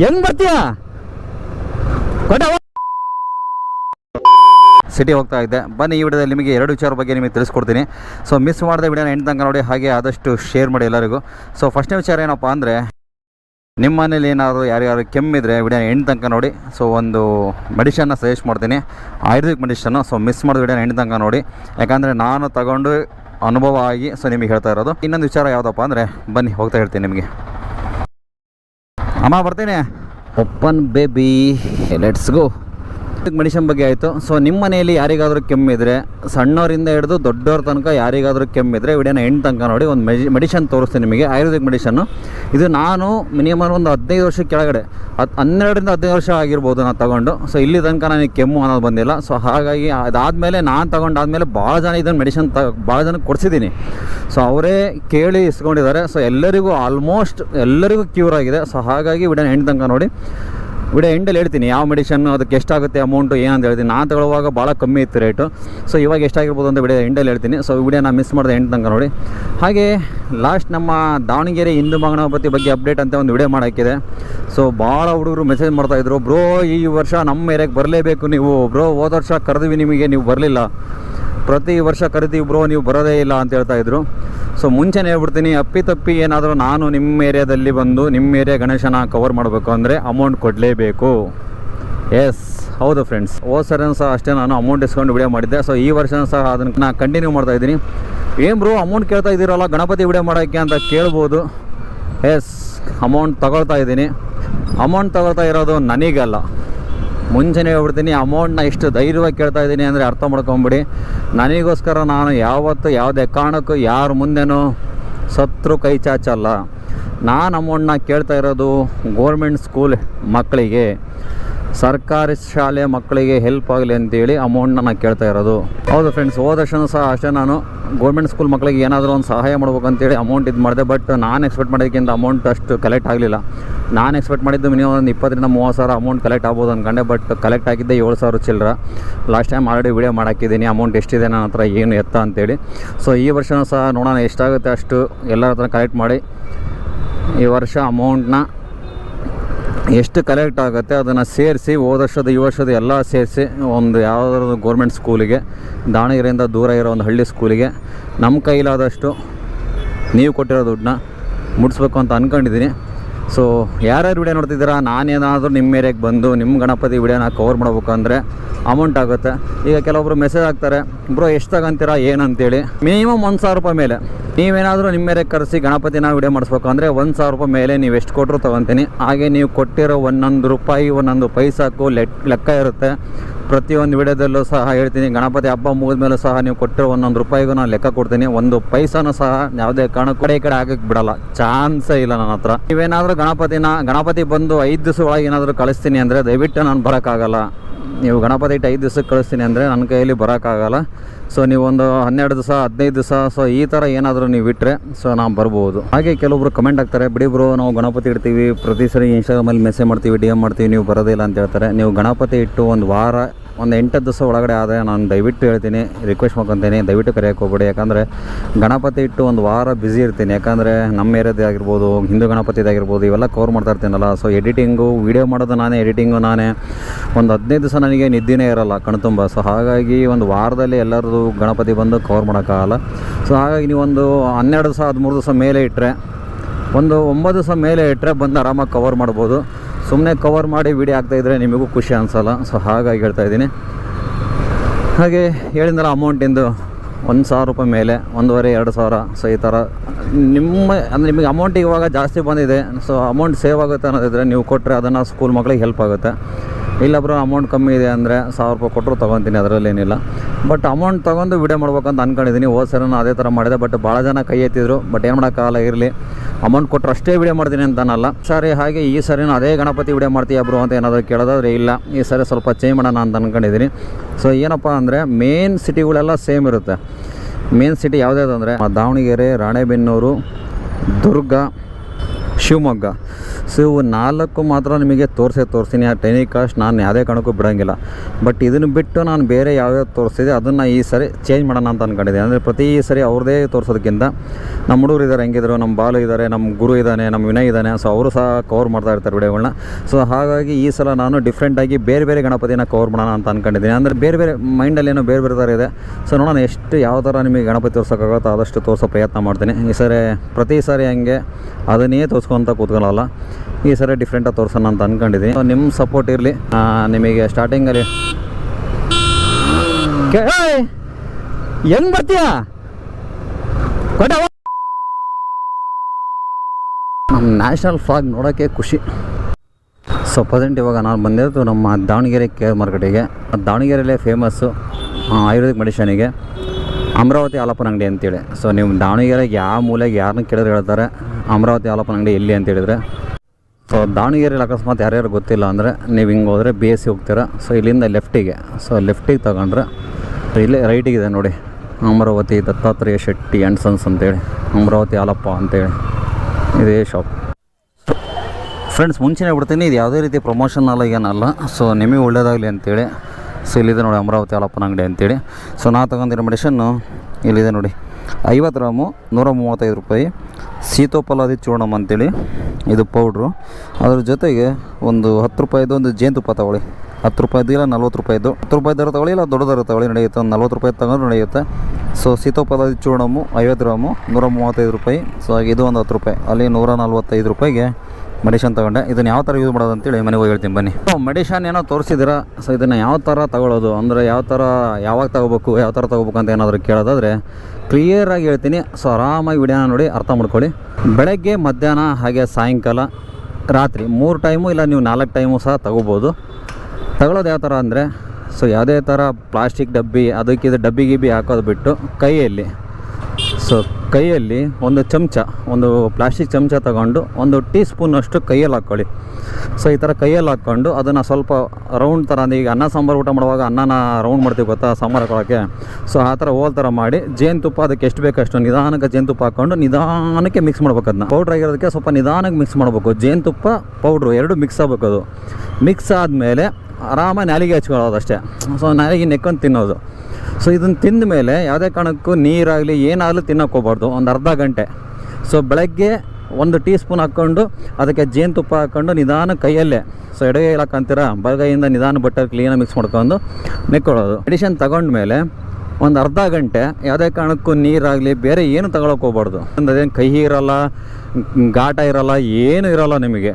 ಹೆಂಗ್ ಬರ್ತೀಯ? ಸಿಟಿ ಹೋಗ್ತಾ ಇದ್ದೆ ಬನ್ನಿ ಈ ವಿಡಿಯೋದಲ್ಲಿ ನಿಮಗೆ ಎರಡು ವಿಚಾರ ಬಗ್ಗೆ ನಿಮಗೆ ತಿಳಿಸ್ಕೊಡ್ತೀನಿ. ಸೊ ಮಿಸ್ ಮಾಡಿದೆ ವಿಡಿಯೋನ ಎಂಟು ತನಕ ನೋಡಿ ಹಾಗೆ ಆದಷ್ಟು ಶೇರ್ ಮಾಡಿ ಎಲ್ಲರಿಗೂ. ಸೊ ಫಸ್ಟ್ನೇ ವಿಚಾರ ಏನಪ್ಪ ಅಂದರೆ ನಿಮ್ಮ ಮನೇಲಿ ಏನಾದರೂ ಯಾರ್ಯಾರು ಕೆಮ್ಮಿದ್ರೆ ವಿಡಿಯೋನ ಎಂಟು ತನಕ ನೋಡಿ. ಸೊ ಒಂದು ಮೆಡಿಷನ್ನ ಸಜೆಸ್ಟ್ ಮಾಡ್ತೀನಿ. ಆಯುರ್ವೇದಿಕ್ ಮೆಡಿಷನ್ನು ಸೊ ಮಿಸ್ ಮಾಡಿದ ವಿಡಿಯೋನ ಎಂಟು ತನಕ ನೋಡಿ. ಯಾಕಂದರೆ ನಾನು ತಗೊಂಡು ಅನುಭವ ಆಗಿ ಸೊ ನಿಮಗೆ ಹೇಳ್ತಾ ಇರೋದು. ಇನ್ನೊಂದು ವಿಚಾರ ಯಾವುದಪ್ಪ ಅಂದರೆ, ಬನ್ನಿ ಹೋಗ್ತಾ ಹೇಳ್ತೀನಿ ನಿಮಗೆ. ಅಮ್ಮ ಬರ್ತೀನಿ. Open baby let's go medicine ಬಗ್ಗೆ ಆಯಿತು. ಸೊ ನಿಮ್ಮ ಮನೆಯಲ್ಲಿ ಯಾರಿಗಾದರೂ ಕೆಮ್ಮಿದ್ರೆ, ಸಣ್ಣವರಿಂದ ಹಿಡಿದು ದೊಡ್ಡವ್ರ ತನಕ ಯಾರಿಗಾದರೂ ಕೆಮ್ಮಿದ್ರೆ ವಿಡಿಯೋನ ಎಂಟು ತನಕ ನೋಡಿ, ಒಂದು ಮೆಜಿ ಮೆಡಿಷನ್ ತೋರಿಸ್ತೀನಿ ನಿಮಗೆ, ಆಯುರ್ವೇದಿಕ್ ಮೆಡಿಷನ್ನು. ಇದು ನಾನು ಮಿನಿಮಮ್ ಒಂದು ಹದಿನೈದು ವರ್ಷ ಕೆಳಗಡೆ ಹತ್ತು ಹನ್ನೆರಡರಿಂದ ಹದಿನೈದು ವರ್ಷ ಆಗಿರ್ಬೋದು ನಾನು ತಗೊಂಡು. ಸೊ ಇಲ್ಲಿ ತನಕ ನನಗೆ ಕೆಮ್ಮು ಅನ್ನೋದು ಬಂದಿಲ್ಲ. ಸೊ ಹಾಗಾಗಿ ಅದಾದಮೇಲೆ ನಾನು ತಗೊಂಡಾದ್ಮೇಲೆ ಭಾಳ ಜನ ಇದನ್ನು ಮೆಡಿಷನ್ ತ, ಭಾಳ ಜನಕ್ಕೆ ಕೊಡಿಸಿದ್ದೀನಿ. ಸೊ ಅವರೇ ಕೇಳಿ ಇಸ್ಕೊಂಡಿದ್ದಾರೆ. ಸೊ ಎಲ್ಲರಿಗೂ ಆಲ್ಮೋಸ್ಟ್ ಎಲ್ಲರಿಗೂ ಕ್ಯೂರ್ ಆಗಿದೆ. ಸೊ ಹಾಗಾಗಿ ವಿಡಿಯೋನ ಎಂಟು ತನಕ ನೋಡಿ. ವಿಡಿಯೋ ಎಂಡಲ್ಲಿ ಹೇಳ್ತೀನಿ, ಯಾವ ಮೆಡಿಷನ್ ಅದಕ್ಕೆ ಎಷ್ಟಾಗುತ್ತೆ ಅಮೌಂಟು ಏನಂತ ಹೇಳ್ತೀನಿ. ನಾನು ತಗೊಳ್ಳುವಾಗ ಭಾಳ ಕಮ್ಮಿ ಇತ್ತು ರೇಟು ಸೊ ಇವಾಗ ಎಷ್ಟಾಗಿರ್ಬೋದು ಅಂತ ವಿಡಿಯೋ ಎಂಡಲ್ಲಿ ಹೇಳ್ತೀನಿ. ಸೊ ವಿಡಿಯೋನ ಮಿಸ್ ಮಾಡಿದೆ ಎಂಡ್ ತನಕ ನೋಡಿ. ಹಾಗೆ ಲಾಸ್ಟ್ ನಮ್ಮ ದಾವಣಗೆರೆ ಹಿಂದೂ ಮಗಣಪತಿ ಬಗ್ಗೆ ಅಪ್ಡೇಟ್ ಅಂತ ಒಂದು ವಿಡಿಯೋ ಮಾಡಾಕಿದೆ ಸೊ ಭಾಳ ಹುಡುಗರು ಮೆಸೇಜ್ ಮಾಡ್ತಾಯಿದ್ರು ಬ್ರೋ, ಈ ವರ್ಷ ನಮ್ಮ ಏರಿಯಾಗೆ ಬರಲೇಬೇಕು ನೀವು. ಬ್ರೋ, ಹೋದ ವರ್ಷ ಕರೆದ್ವಿ ನಿಮಗೆ, ನೀವು ಬರಲಿಲ್ಲ. ಪ್ರತಿ ವರ್ಷ ಕರಿತೀವಿ ಬ್ರೋ, ನೀವು ಬರೋದೇ ಇಲ್ಲ ಅಂತ ಹೇಳ್ತಾ ಇದ್ರು. ಸೊ ಮುಂಚೆನೇ ಹೇಳ್ಬಿಡ್ತೀನಿ, ಅಪ್ಪಿ ತಪ್ಪಿ ಏನಾದರೂ ನಾನು ನಿಮ್ಮ ಏರಿಯಾದಲ್ಲಿ ಬಂದು ನಿಮ್ಮ ಏರಿಯಾ ಗಣೇಶನ ಕವರ್ ಮಾಡಬೇಕು ಅಂದರೆ ಅಮೌಂಟ್ ಕೊಡಲೇಬೇಕು. ಎಸ್ ಹೌದು ಫ್ರೆಂಡ್ಸ್ ಹೋದ ಸರಿನೂ ಸಹ ಅಷ್ಟೇ ನಾನು ಅಮೌಂಟ್ ಇಸ್ಕೊಂಡು ವಿಡಿಯೋ ಮಾಡಿದ್ದೆ. ಸೊ ಈ ವರ್ಷ ಸಹ ಅದನ್ನು ನಾನು ಕಂಟಿನ್ಯೂ ಮಾಡ್ತಾ ಇದ್ದೀನಿ. ಏನು ಬ್ರೂ ಅಮೌಂಟ್ ಕೇಳ್ತಾ ಇದ್ದೀರಲ್ಲ, ಗಣಪತಿ ವಿಡಿಯೋ ಮಾಡೋಕ್ಕೆ ಅಂತ ಕೇಳ್ಬೋದು. ಎಸ್ ಅಮೌಂಟ್ ತಗೊಳ್ತಾ ಇದ್ದೀನಿ. ಅಮೌಂಟ್ ತಗೊಳ್ತಾ ಇರೋದು ನನಗಲ್ಲ. ಮುಂಚೆನೇ ಹೇಳ್ಬಿಡ್ತೀನಿ ಅಮೌಂಟ್ನ ಎಷ್ಟು ಧೈರ್ಯವಾಗಿ ಕೇಳ್ತಾ ಇದ್ದೀನಿ ಅಂದರೆ ಅರ್ಥ ಮಾಡ್ಕೊಂಬಿಡಿ. ನನಗೋಸ್ಕರ ನಾನು ಯಾವತ್ತು ಯಾವುದೇ ಕಾರಣಕ್ಕೂ ಯಾರ ಮುಂದೆನೂ ಸತ್ರು ಕೈ ಚಾಚಲ್ಲ. ನಾನು ಅಮೌಂಟ್ನ ಕೇಳ್ತಾ ಇರೋದು ಗೋರ್ಮೆಂಟ್ ಸ್ಕೂಲ್ ಮಕ್ಕಳಿಗೆ. ಸರ್ಕಾರಿ ಶಾಲೆ ಮಕ್ಕಳಿಗೆ ಹೆಲ್ಪ್ ಆಗಲಿ ಅಂತೇಳಿ ಅಮೌಂಟ್ನ ನಾನು ಕೇಳ್ತಾ ಇರೋದು. ಹೌದು ಫ್ರೆಂಡ್ಸ್ ಹೋದ ಸಹ ಅಷ್ಟೇ ನಾನು ಗೌರ್ಮೆಂಟ್ ಸ್ಕೂಲ್ ಮಕ್ಕಳಿಗೆ ಏನಾದರೂ ಒಂದು ಸಹಾಯ ಮಾಡ್ಬೇಕಂತೇಳಿ ಅಮೌಂಟ್ ಇದು ಮಾಡಿದೆ ಬಟ್ ನಾನು ಎಕ್ಸ್ಪೆಕ್ಟ್ ಮಾಡೋದಕ್ಕಿಂತ ಅಮೌಂಟ್ ಅಷ್ಟು ಕಲೆಕ್ಟ್ ಆಗಲಿಲ್ಲ. ನಾನು ಎಕ್ಸ್ಪೆಕ್ಟ್ ಮಾಡಿದ್ದು ಮಿನಿಮಮ್ ಒಂದು ಇಪ್ಪತ್ತರಿಂದ ಮೂವತ್ತು ಸಾವಿರ ಅಮೌಂಟ್ ಕಲೆಕ್ಟ್ ಆಗ್ಬೋದು ಅಂದ್ಕೊಂಡೆ ಬಟ್ ಕಲೆಕ್ಟ್ ಆಗಿದ್ದೆ ಏಳು ಸಾವಿರ ಚಿಲ್ಲರ ಲಾಸ್ಟ್ ಟೈಮ್ ಆಲ್ರೆಡಿ ವಿಡಿಯೋ ಮಾಡಾಕಿದ್ದೀನಿ ಅಮೌಂಟ್ ಎಷ್ಟಿದೆ ನನ್ನ ಹತ್ರ, ಏನು ಎತ್ತ ಅಂತೇಳಿ. ಸೊ ಈ ವರ್ಷನೂ ಸಹ ನೋಡೋಣ ಎಷ್ಟಾಗುತ್ತೆ ಅಷ್ಟು ಎಲ್ಲರ ಹತ್ರ ಕಲೆಕ್ಟ್ ಮಾಡಿ. ಈ ವರ್ಷ ಅಮೌಂಟ್ನ ಎಷ್ಟು ಕಲೆಕ್ಟ್ ಆಗುತ್ತೆ ಅದನ್ನು ಸೇರಿಸಿ ಹೋದ ವರ್ಷದ, ಈ ವರ್ಷದ ಎಲ್ಲ ಸೇರಿಸಿ ಒಂದು ಯಾವುದಾದ್ರು ಗೌರ್ಮೆಂಟ್ ಸ್ಕೂಲಿಗೆ ದಾವಣಗೆರೆಯಿಂದ ದೂರ ಇರೋ ಒಂದು ಹಳ್ಳಿ ಸ್ಕೂಲಿಗೆ ನಮ್ಮ ಕೈಲಾದಷ್ಟು ನೀವು ಕೊಟ್ಟಿರೋ ದುಡ್ಡನ್ನ ಮುಡಿಸ್ಬೇಕು ಅಂತ ಅಂದ್ಕೊಂಡಿದ್ದೀನಿ ಸೊ ಯಾರ್ಯಾರು ವಿಡಿಯೋ ನೋಡ್ತಿದ್ದೀರಾ? ನಾನೇನಾದರೂ ನಿಮ್ಮ ಏರಿಯಾಗೆ ಬಂದು ನಿಮ್ಮ ಗಣಪತಿ ವಿಡಿಯೋನ ಕವರ್ ಮಾಡ್ಬೇಕು ಅಂದರೆ ಅಮೌಂಟ್ ಆಗುತ್ತೆ. ಈಗ ಕೆಲವೊಬ್ರು ಮೆಸೇಜ್ ಹಾಕ್ತಾರೆ, ಬ್ರೋ, ಎಷ್ಟು ತಗೊಂತೀರಾ ಏನಂತೇಳಿ ಮಿನಿಮಮ್ ಒಂದು ಸಾವಿರ ರೂಪಾಯಿ ಮೇಲೆ. ನೀವೇನಾದರೂ ನಿಮ್ಮ ಮೇಲೆ ಕರೆಸಿ ಗಣಪತಿನ ವಿಡಿಯೋ ಮಾಡಿಸ್ಬೇಕು ಅಂದರೆ ಒಂದು ಸಾವಿರ ರೂಪಾಯಿ ಮೇಲೆ ನೀವು ಎಷ್ಟು ಕೊಟ್ಟರು ತೊಗೊತೀನಿ. ಹಾಗೆ ನೀವು ಕೊಟ್ಟಿರೋ ಒಂದೊಂದು ರೂಪಾಯಿ, ಒಂದೊಂದು ಪೈಸಾಕು ಲೆಕ್ಕ ಇರುತ್ತೆ. ಪ್ರತಿಯೊಂದು ವಿಡಿಯೋದಲ್ಲೂ ಸಹ ಹೇಳ್ತೀನಿ, ಗಣಪತಿ ಹಬ್ಬ ಮುಗಿದ ಮೇಲೂ ಸಹ ನೀವು ಕೊಟ್ಟಿರೋ ಒಂದೊಂದು ರೂಪಾಯಿಗೂ ನಾನು ಲೆಕ್ಕ ಕೊಡ್ತೀನಿ. ಒಂದು ಪೈಸಾನು ಸಹ ಯಾವುದೇ ಕಾರಣ ಕಡೆ ಈ ಕಡೆ ಆಗಕ್ಕೆ ಬಿಡಲ್ಲ. ಚಾನ್ಸೇ ಇಲ್ಲ ನನ್ನ ಹತ್ರ. ನೀವೇನಾದರೂ ಗಣಪತಿನ, ಗಣಪತಿ ಬಂದು ಐದು ದಿವಸ ಒಳಗೆ ಏನಾದರೂ ಕಳಿಸ್ತೀನಿ ಅಂದರೆ ದಯವಿಟ್ಟು ನಾನು ಬರೋಕ್ಕಾಗಲ್ಲ. ನೀವು ಗಣಪತಿ ಇಟ್ಟು ಐದು ದಿವಸಕ್ಕೆ ಕಳಿಸ್ತೀನಿ ಅಂದರೆ ನನ್ನ ಕೈಯಲ್ಲಿ ಬರೋಕ್ಕಾಗಲ್ಲ. ಸೊ ನೀವೊಂದು ಹನ್ನೆರಡು ದಿವಸ, ಹದಿನೈದು ದಿವಸ ಸೊ ಈ ಥರ ಏನಾದರೂ ನೀವು ಇಟ್ಟರೆ ಸೊ ನಾವು ಬರ್ಬೋದು. ಹಾಗೆ ಕೆಲವೊಬ್ರು ಕಮೆಂಟ್ ಆಗ್ತಾರೆ ಬಿಡಿ ಬ್ರೋ ನಾವು ಗಣಪತಿ ಇಡ್ತೀವಿ. ಪ್ರತಿ ಸರಿ ಇನ್ಸ್ಟಾಗ್ರಾಮಲ್ಲಿ ಮೆಸೇಜ್ ಮಾಡ್ತೀವಿ ಡಿ ಎಂ ಮಾಡ್ತೀವಿ, ನೀವು ಬರೋದಿಲ್ಲ ಅಂತ ಹೇಳ್ತಾರೆ. ನೀವು ಗಣಪತಿ ಇಟ್ಟು ಒಂದು ವಾರ ಒಂದು ಎಂಟು ದಿವಸ ಒಳಗಡೆ ಆದರೆ ನಾನು ದಯವಿಟ್ಟು ಹೇಳ್ತೀನಿ ರಿಕ್ವೆಸ್ಟ್ ಮಾಡ್ಕೊತೀನಿ, ದಯವಿಟ್ಟು ಕರೆಯೋಕೆ ಹೋಗ್ಬೇಡಿ. ಯಾಕಂದರೆ ಗಣಪತಿ ಇಟ್ಟು ಒಂದು ವಾರ ಬ್ಯುಸಿ ಇರ್ತೀನಿ. ಯಾಕಂದರೆ ನಮ್ಮ ಏರಿಯಾದ ಆಗಿರ್ಬೋದು, ಹಿಂದೂ ಗಣಪತಿದಾಗಿರ್ಬೋದು ಇವೆಲ್ಲ ಕವರ್ ಮಾಡ್ತಾ ಇರ್ತೀನಲ್ಲ. ಸೊ ಎಡಿಟಿಂಗು ವೀಡಿಯೋ ಮಾಡೋದು ನಾನೇ ಎಡಿಟಿಂಗು ನಾನೇ. ಒಂದು ಹದಿನೈದು ದಿವಸ ನನಗೆ ನಿದ್ದೆನೇ ಇರಲ್ಲ ಕಣ್ತುಂಬ ಸೊ ಹಾಗಾಗಿ ಒಂದು ವಾರದಲ್ಲಿ ಎಲ್ಲರದು ಗಣಪತಿ ಬಂದು ಕವರ್ ಮಾಡೋಕ್ಕಾಗಲ್ಲ. ಸೊ ಹಾಗಾಗಿ ನೀವೊಂದು ಹನ್ನೆರಡು ದಿವಸ, ಹದಿಮೂರು ದಿವಸ ಮೇಲೆ ಇಟ್ಟರೆ ಒಂದು ಒಂಬತ್ತು ದಿವಸ ಮೇಲೆ ಇಟ್ಟರೆ ಬಂದು ಆರಾಮಾಗಿ ಕವರ್ ಮಾಡ್ಬೋದು. ಸುಮ್ಮನೆ ಕವರ್ ಮಾಡಿ ವಿಡಿಯೋ ಇದ್ರೆ ನಿಮಗೂ ಖುಷಿ ಅನಿಸಲ್ಲ. ಸೊ ಹಾಗಾಗಿ ಹೇಳ್ತಾ ಇದ್ದೀನಿ. ಹಾಗೆ ಹೇಳಿದ್ನಲ್ಲ ಅಮೌಂಟಿಂದು ಒಂದು ಸಾವಿರ ರೂಪಾಯಿ ಮೇಲೆ, ಒಂದೂವರೆ, ಎರಡು ಸಾವಿರ. ಸೊ ಈ ಥರ ನಿಮ್ಮ, ಅಂದರೆ ನಿಮಗೆ ಅಮೌಂಟ್ ಇವಾಗ ಜಾಸ್ತಿ ಬಂದಿದೆ. ಸೊ ಅಮೌಂಟ್ ಸೇವ್ ಆಗುತ್ತೆ ಅನ್ನೋದಿದ್ರೆ ನೀವು ಕೊಟ್ಟರೆ ಅದನ್ನು ಸ್ಕೂಲ್ ಮಕ್ಕಳಿಗೆ ಹೆಲ್ಪ್ ಆಗುತ್ತೆ. ಇಲ್ಲ ಅಮೌಂಟ್ ಕಮ್ಮಿ ಇದೆ ಅಂದರೆ ಸಾವಿರ ರೂಪಾಯಿ ಕೊಟ್ಟರು ತೊಗೊತೀನಿ ಅದರಲ್ಲೇನಿಲ್ಲ ಬಟ್ ಅಮೌಂಟ್ ತೊಗೊಂಡು ವಿಡಿಯೋ ಮಾಡ್ಬೇಕಂತ ಅಂದ್ಕೊಂಡಿದ್ದೀನಿ ಹೋದ ಸರಿ ಅದೇ ಥರ ಮಾಡಿದೆ ಬಟ್ ಭಾಳ ಜನ ಕೈ ಎತ್ತಿದ್ರು. ಬಟ್ ಏನು ಮಾಡೋಕ್ಕಾಗಲ್ಲ, ಇರಲಿ. ಅಮೌಂಟ್ ಕೊಟ್ಟರು ಅಷ್ಟೇ ವಿಡಿಯೋ ಮಾಡ್ತೀನಿ ಅಂತ ಅನ್ನಲ್ಲ ಸರಿ, ಹಾಗೆ ಈ ಸರಿನೂ ಅದೇ ಗಣಪತಿ ವಿಡಿಯೋ ಮಾಡ್ತೀಯ ಬ್ರೋ ಅಂತ ಏನಾದರೂ ಕೇಳೋದಾದ್ರೆ ಇಲ್ಲ. ಈ ಸರಿ ಸ್ವಲ್ಪ ಚೇಂಜ್ ಮಾಡೋಣ ಅಂತ ಅಂದ್ಕೊಂಡಿದ್ದೀನಿ ಸೊ ಏನಪ್ಪ ಅಂದರೆ ಮೇನ್ ಸಿಟಿಗಳೆಲ್ಲ ಸೇಮ್ ಇರುತ್ತೆ. ಮೇನ್ ಸಿಟಿ ಯಾವುದ್ಯಾವುದು ಅಂದರೆ, ದಾವಣಗೆರೆ, ರಾಣೆಬೆನ್ನೂರು, ದುರ್ಗ, ಶಿವಮೊಗ್ಗ. ಸೊ ಇವು ನಾಲ್ಕು ಮಾತ್ರ ನಿಮಗೆ ತೋರಿಸೇ, ತೋರಿಸ್ತೀನಿ. ಆ ಟೈನಿ ಕಾಸ್ಟ್ ನಾನು ಯಾವುದೇ ಕಾರಣಕ್ಕೂ ಬಿಡೋಂಗಿಲ್ಲ. ಬಟ್ ಇದನ್ನು ಬಿಟ್ಟು ನಾನು ಬೇರೆ ಯಾವ್ಯಾವ ತೋರಿಸಿದೆ, ಅದನ್ನು ಈ ಸರಿ ಚೇಂಜ್ ಮಾಡೋಣ ಅಂತ ಅಂದ್ಕೊಂಡಿದ್ದೆ ಅಂದರೆ ಪ್ರತಿ ಸರಿ ಅವ್ರದ್ದೇ ತೋರಿಸೋದಕ್ಕಿಂತ ನಮ್ಮ ಹುಡುಗರು ಇದ್ದಾರೆ ಹೆಂಗಿದ್ರು, ನಮ್ಮ ಬಾಲು ಇದ್ದಾರೆ ನಮ್ಮ ಗುರು ಇದ್ದಾನೆ ನಮ್ಮ ವಿನಯ್ ಇದ್ದಾನೆ ಸೊ ಅವರು ಸಹ ಕವರ್ ಮಾಡ್ತಾ ಇರ್ತಾರೆ ವಿಡಿಯೋಗಳನ್ನ ಸೊ ಹಾಗಾಗಿ ಈ ಸಲ ನಾನು ಡಿಫ್ರೆಂಟಾಗಿ ಬೇರೆ ಬೇರೆ ಗಣಪತಿನ ಕವರ್ ಮಾಡೋಣ ಅಂತ ಅಂದ್ಕೊಂಡಿದ್ದೀನಿ ಅಂದರೆ ಬೇರೆ ಬೇರೆ ಮೈಂಡಲ್ಲಿ ಏನೋ ಬೇರೆ ಬೇರೆ ಥರ ಇದೆ. ಸೊ ನೋಡೋಣ ಎಷ್ಟು ಯಾವ ಥರ ನಿಮಗೆ ಗಣಪತಿ ತೋರ್ಸೋಕ್ಕಾಗುತ್ತೋ ಆದಷ್ಟು ತೋರಿಸೋ ಪ್ರಯತ್ನ ಮಾಡ್ತೀನಿ. ಈ ಸರಿ ಪ್ರತಿ ಸಾರಿ ಹಂಗೆ ಅದನ್ನೇ ತೋರಿಸ್ಕೊಂತ ಕೂತ್ಕೊಳ್ಳಲ್ಲ. ಈ ಸರಿ ಡಿಫ್ರೆಂಟಾಗಿ ತೋರಿಸೋಣ ಅಂತ ಅಂದ್ಕೊಂಡಿದ್ದೀನಿ ನಿಮ್ಮ ಸಪೋರ್ಟ್ ಇರಲಿ. ನಿಮಗೆ ಸ್ಟಾರ್ಟಿಂಗಲ್ಲಿ ಹೆಂಗ್ ಬರ್ತೀಯಾ? ನಮ್ಮ ನ್ಯಾಷನಲ್ ಫ್ಲಾಗ್ ನೋಡೋಕ್ಕೆ ಖುಷಿ. ಸೊ ಪ್ರೆಸೆಂಟ್ ಇವಾಗ ನಾನು ಬಂದಿರೋದು ನಮ್ಮ ದಾವಣಗೆರೆ ಕೇರ್ ಮಾರ್ಕೆಟಿಗೆ. ದಾವಣಗೆರೆಯಲ್ಲೇ ಫೇಮಸ್ಸು ಆಯುರ್ವೇದಿಕ್ ಮೆಡಿಷನಿಗೆ ಅಮರಾವತಿ ಹಾಲಪ್ಪನ ಅಂಗಡಿ ಅಂತೇಳಿ. ಸೊ ನೀವು ದಾವಣಗೆರೆಗೆ ಯಾವ ಮೂಲೆಗೆ ಯಾರನ್ನ ಕೇಳಿದ್ರೆ ಹೇಳ್ತಾರೆ, ಅಮರಾವತಿ ಹಾಲಪ್ಪನ ಅಂಗಡಿ ಎಲ್ಲಿ ಅಂತ ಹೇಳಿದ್ರೆ ಸೊ ದಾವಣಗೆರೆಯಲ್ಲಿ ಅಕಸ್ಮಾತ್ ಯಾರ್ಯಾರು ಗೊತ್ತಿಲ್ಲ ಅಂದರೆ ನೀವು ಹಿಂಗೆ ಹೋದರೆ ಬಿ ಎಸ್ ಸಿ ಹೋಗ್ತೀರಾ. ಸೊ ಇಲ್ಲಿಂದ ಲೆಫ್ಟಿಗೆ ಸೊ ಲೆಫ್ಟಿಗೆ ತಗೊಂಡ್ರೆ ಇಲ್ಲಿ ಇಲ್ಲೇ ರೈಟಿಗಿದೆ ನೋಡಿ. ಅಮರಾವತಿ ದತ್ತಾತ್ರೇಯ ಶೆಟ್ಟಿ ಆ್ಯಂಡ್ ಸನ್ಸ್ ಅಂತೇಳಿ. ಅಮರಾವತಿ ಹಾಲಪ್ಪ ಅಂತೇಳಿ. ಇದೇ ಶಾಪ್ ಫ್ರೆಂಡ್ಸ್ ಮುಂಚೆನೇ ಬಿಡ್ತೀನಿ ಇದು ಯಾವುದೇ ರೀತಿ ಪ್ರಮೋಷನ್ ಅಲ್ಲ ಏನಲ್ಲ ಸೊ ನಿಮಗೆ ಒಳ್ಳೇದಾಗಲಿ ಅಂತೇಳಿ. ಸೊ ಇಲ್ಲಿದೆ ನೋಡಿ ಅಮರಾವತಿ ಹಾಲಪ್ಪನ ಅಂಗಡಿ ಅಂತೇಳಿ. ಸೊ ನಾ ತಗೊಂಡಿರೋ ಮೆಡಿಷನ್ನು ಇಲ್ಲಿದೆ ನೋಡಿ. ಐವತ್ತು ಗ್ರಾಮು ನೂರ ಮೂವತ್ತೈದು ರೂಪಾಯಿ. ಸೀತೋಪಲಾದಿ ಚೂರ್ಣಮ್ ಅಂತೇಳಿ. ಇದು ಪೌಡ್ರು. ಅದ್ರ ಜೊತೆಗೆ ಒಂದು ಹತ್ತು ರೂಪಾಯಿದು ಒಂದು ಜೇನುತುಪ್ಪ ತಗೊಳ್ಳಿ. ಹತ್ತು ರೂಪಾಯಿದು ಇಲ್ಲ, ನಲ್ವತ್ತು ರೂಪಾಯಿದು. ಹತ್ತು ರೂಪಾಯಿದಾರ ತಗೊಳ್ಳಿ, ಇಲ್ಲ ದೊಡ್ಡದಾರ ತಗೊಳ್ಳಿ ನಡೆಯುತ್ತೆ. ಒಂದು ನಲ್ವತ್ತು ರೂಪಾಯಿ ತಗೊಂಡು ನಡೆಯುತ್ತೆ. ಸೊ ಸೀತೋಪದ ಚೂರ್ಣಮು ಐವತ್ತು ಗ್ರಾಮು ನೂರ ಮೂವತ್ತೈದು ರೂಪಾಯಿ. ಸೊ ಹಾಗೆ ಇದು ಒಂದು ಹತ್ತು ರೂಪಾಯಿ. ಅಲ್ಲಿ ನೂರ ನಲ್ವತ್ತೈದು ರೂಪಾಯಿಗೆ ಮೆಡಿಷನ್ ತಗೊಂಡೆ. ಇದನ್ನು ಯಾವ ಥರ ಯೂಸ್ ಮಾಡೋದು ಅಂತೇಳಿ ಮನೆಗೆ ಹೋಗಿ ಹೇಳ್ತೀನಿ. ಬನ್ನಿ. ಮೆಡಿಷನ್ ಏನೋ ತೋರಿಸಿದಿರಾ ಸೊ ಇದನ್ನು ಯಾವ ಥರ ತಗೊಳ್ಳೋದು? ಅಂದರೆ ಯಾವ ಥರ ಯಾವಾಗ ತಗೋಬೇಕು? ಯಾವ ಥರ ತಗೋಬೇಕು ಅಂತ ಏನಾದರೂ ಕೇಳೋದಾದರೆ ಕ್ಲಿಯರಾಗಿ ಹೇಳ್ತೀನಿ. ಸೊ ಆರಾಮಾಗಿ ವಿಡಿಯೋನ ನೋಡಿ ಅರ್ಥ ಮಾಡ್ಕೊಳ್ಳಿ. ಬೆಳಗ್ಗೆ, ಮಧ್ಯಾಹ್ನ, ಹಾಗೆ ಸಾಯಂಕಾಲ, ರಾತ್ರಿ ಮೂರು ಟೈಮು ಇಲ್ಲ, ನೀವು ನಾಲ್ಕು ಟೈಮು ಸಹ ತಗೋಬೋದು. ತಗೊಳ್ಳೋದು ಯಾವ ಥರ ಅಂದರೆ ಸೊ ಯಾವುದೇ ಥರ ಪ್ಲಾಸ್ಟಿಕ್ ಡಬ್ಬಿ, ಅದಕ್ಕಿದು ಡಬ್ಬಿ ಗಿಬ್ಬಿ ಹಾಕೋದು ಬಿಟ್ಟು ಕೈಯಲ್ಲಿ ಸೊ ಕೈಯಲ್ಲಿ ಒಂದು ಚಮಚ, ಒಂದು ಪ್ಲಾಸ್ಟಿಕ್ ಚಮಚ ತಗೊಂಡು ಒಂದು ಟೀ ಸ್ಪೂನಷ್ಟು ಕೈಯಲ್ಲಿ ಹಾಕ್ಕೊಳ್ಳಿ. ಸೊ ಈ ಥರ ಕೈಯಲ್ಲಿ ಹಾಕ್ಕೊಂಡು ಅದನ್ನು ಸ್ವಲ್ಪ ರೌಂಡ್ ಥರ ಅಂದ್ರೆ ಈಗ ಅನ್ನ ಸಾಂಬಾರು ಊಟ ಮಾಡುವಾಗ ಅನ್ನನ ರೌಂಡ್ ಮಾಡ್ತೀವಿ ಗೊತ್ತಾ, ಸಾಂಬಾರು ಹಾಕೊಳ್ಳೋಕ್ಕೆ ಸೊ ಆ ಥರ ಹೋಲ್ ಥರ ಮಾಡಿ, ಜೇನುತುಪ್ಪ ಅದಕ್ಕೆ ಎಷ್ಟು ಬೇಕಷ್ಟು ನಿಧಾನಕ್ಕೆ ಜೇನುತುಪ್ಪ ಹಾಕ್ಕೊಂಡು ನಿಧಾನಕ್ಕೆ ಮಿಕ್ಸ್ ಮಾಡ್ಬೇಕು ಅದನ್ನ. ಪೌಡ್ರ್ ಆಗಿರೋದಕ್ಕೆ ಸ್ವಲ್ಪ ನಿಧಾನಕ್ಕೆ ಮಿಕ್ಸ್ ಮಾಡಬೇಕು. ಜೇನುತುಪ್ಪ ಪೌಡ್ರು ಎರಡು ಮಿಕ್ಸ್ ಆಗಬೇಕು ಅದು. ಮಿಕ್ಸ್ ಆದಮೇಲೆ ಆರಾಮಾಗಿ ನಾಲಿಗೆ ಹಚ್ಕೊಳ್ಳೋದು ಅಷ್ಟೇ. ಸೊ ನಾಲಿಗೆ ನೆಕ್ಕೊಂಡು ತಿನ್ನೋದು. ಸೊ ಇದನ್ನು ತಿಂದ ಮೇಲೆ ಯಾವುದೇ ಕಾರಣಕ್ಕೂ ನೀರಾಗಲಿ, ಏನಾಗಲೂ ತಿನ್ನೋಕೆ ಹೋಗ್ಬಾರ್ದು. ಒಂದು ಅರ್ಧ ಗಂಟೆ. ಸೊ ಬೆಳಗ್ಗೆ ಒಂದು ಟೀ ಸ್ಪೂನ್ ಹಾಕ್ಕೊಂಡು ಅದಕ್ಕೆ ಜೇನುತುಪ್ಪ ಹಾಕ್ಕೊಂಡು ನಿಧಾನ ಕೈಯಲ್ಲೇ. ಸೊ ಎಡಗೈ ಹಾಕಂತೀರ ಬಲಗೈಯಿಂದ ನಿಧಾನ ಬಟ್ಟೆ ಕ್ಲೀನಾಗಿ ಮಿಕ್ಸ್ ಮಾಡ್ಕೊಂಡು ನೆಕ್ಕೊಳ್ಳೋದು. ಮೆಡಿಷನ್ ತಗೊಂಡ್ಮೇಲೆ ಒಂದು ಅರ್ಧ ಗಂಟೆ ಯಾವುದೇ ಕಾರಣಕ್ಕೂ ನೀರಾಗಲಿ, ಬೇರೆ ಏನು ತಗೊಳಕ್ಕೆ ಹೋಗ್ಬಾರ್ದು. ಅದೇನು ಕಹಿ ಇರೋಲ್ಲ ಘಾಟ ಇರಲ್ಲ, ಏನೂ ಇರಲ್ಲ ನಿಮಗೆ.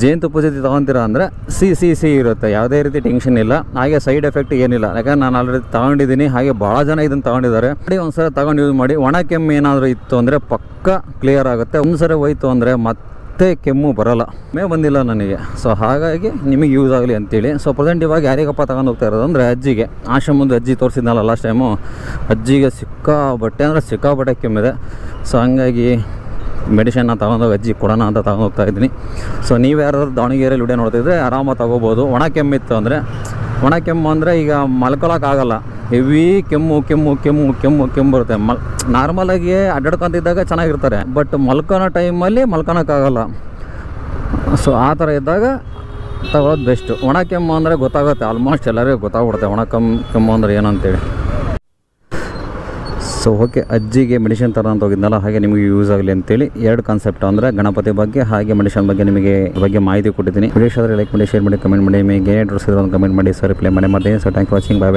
ಜೇನುತುಪ್ಪ ಜೊತೆ ತೊಗೊತೀರ ಅಂದರೆ ಸಿ ಸಿ ಸಿ ಇರುತ್ತೆ. ಯಾವುದೇ ರೀತಿ ಟೆನ್ಷನ್ ಇಲ್ಲ. ಹಾಗೆ ಸೈಡ್ ಎಫೆಕ್ಟ್ ಏನಿಲ್ಲ. ಯಾಕಂದ್ರೆ ನಾನು ಆಲ್ರೆಡಿ ತೊಗೊಂಡಿದ್ದೀನಿ. ಹಾಗೆ ಭಾಳ ಜನ ಇದನ್ನು ತಗೊಂಡಿದ್ದಾರೆ. ಒಂದು ಸಲ ತಗೊಂಡು ಯೂಸ್ ಮಾಡಿ. ಒಣ ಕೆಮ್ಮು ಏನಾದರೂ ಇತ್ತು ಅಂದರೆ ಪಕ್ಕ ಕ್ಲಿಯರ್ ಆಗುತ್ತೆ. ಒಂದು ಸರಿ ಹೋಯ್ತು ಅಂದರೆ ಮತ್ತೆ ಕೆಮ್ಮು ಬರೋಲ್ಲ. ಮೇ ಬಂದಿಲ್ಲ ನನಗೆ. ಸೊ ಹಾಗಾಗಿ ನಿಮಗೆ ಯೂಸ್ ಆಗಲಿ ಅಂತೇಳಿ. ಸೊ ಪ್ರೆಸೆಂಟ್ ಇವಾಗ ಯಾರಿಗಪ್ಪ ತಗೊಂಡು ಹೋಗ್ತಾ ಇರೋದು ಅಂದರೆ ಅಜ್ಜಿಗೆ. ಆಶ್ರಮದ ಅಜ್ಜಿ ತೋರಿಸಿದ್ನಲ್ಲ ಲಾಸ್ಟ್ ಟೈಮು ಅಜ್ಜಿಗೆ ಸಿಕ್ಕಾಬಟ್ಟೆ ಅಂದರೆ ಸಿಕ್ಕಾಬಟ್ಟೆ ಕೆಮ್ಮಿದೆ. ಸೊ ಹಂಗಾಗಿ ಮೆಡಿಷನ್ನ ತಗೊಂಡು ಅಜ್ಜಿ ಕೊಡೋಣ ಅಂತ ತಗೊಂಡು ಹೋಗ್ತಾ ಇದ್ದೀನಿ. ಸೊ ನೀವು ಯಾರಾದ್ರೂ ದಾವಣಗೆರೆಯಲ್ಲಿ ವಿಡಿಯೋ ನೋಡ್ತಿದ್ರೆ ಆರಾಮಾಗಿ ತಗೋಬೋದು. ಒಣ ಕೆಮ್ಮಿತ್ತು ಅಂದರೆ, ಒಣ ಕೆಮ್ಮು ಅಂದರೆ ಈಗ ಮಲ್ಕೊಳಕ್ಕಾಗಲ್ಲ ಹೆವಿ ಕೆಮ್ಮು ಕೆಮ್ಮು ಕೆಮ್ಮು ಕೆಮ್ಮು ಕೆಮ್ಮು ಬರುತ್ತೆ. ಮಲ್ ನಾರ್ಮಲಾಗಿ ಅಡ್ಡಾಡ್ಕೊಂತಿದ್ದಾಗ ಚೆನ್ನಾಗಿರ್ತಾರೆ. ಬಟ್ ಮಲ್ಕೊಳೋ ಟೈಮಲ್ಲಿ ಮಲ್ಕೊಳಕ್ಕಾಗಲ್ಲ ಸೊ ಆ ಥರ ಇದ್ದಾಗ ತಗೊಳ್ಳೋದು ಬೆಸ್ಟು ಒಣ ಕೆಮ್ಮು ಅಂದರೆ ಗೊತ್ತಾಗುತ್ತೆ. ಆಲ್ಮೋಸ್ಟ್ ಎಲ್ಲರಿಗೂ ಗೊತ್ತಾಗ್ಬಿಡುತ್ತೆ ಒಣ ಕೆಮ್ಮು ಕೆಮ್ಮು ಅಂದರೆ ಏನಂತೇಳಿ ಸೊ, ಓಕೆ, ಅಜ್ಜಿಗೆ ಮೆಡಿಷನ್ ತರ ಅಂತ ಹೋಗಿದ್ನಲ್ಲ, ಹಾಗೆ ನಿಮಗೆ ಯೂಸ್ ಆಗಲಿ ಅಂತೇಳಿ ಎರಡು ಕಾನ್ಸೆಪ್ಟ್ ಅಂದರೆ ಗಣಪತಿ ಬಗ್ಗೆ, ಹಾಗೆ ಮೆಡಿಷನ್ ಬಗ್ಗೆ ನಿಮಗೆ ಬಗ್ಗೆ ಮಾಹಿತಿ ಕೊಟ್ಟಿದ್ದೀನಿ. ವಿಡಿಯೋ ಲೈಕ್ ಮಾಡಿ ಶೇರ್ ಮಾಡಿ ಕಮೆಂಟ್ ಮಾಡಿ, ನಿಮಗೆ ಏನೇ ಡ್ರೆಸ್ ಕಮೆಂಟ್ ಮಾಡಿ. ಸರ್ ರಿಪ್ಲೈ ಮಾಡಿ. ಮತ್ತೆ ಸೊ ಥ್ಯಾಂಕ್ ವಾಚಿಂಗ್ ಬಾಯ್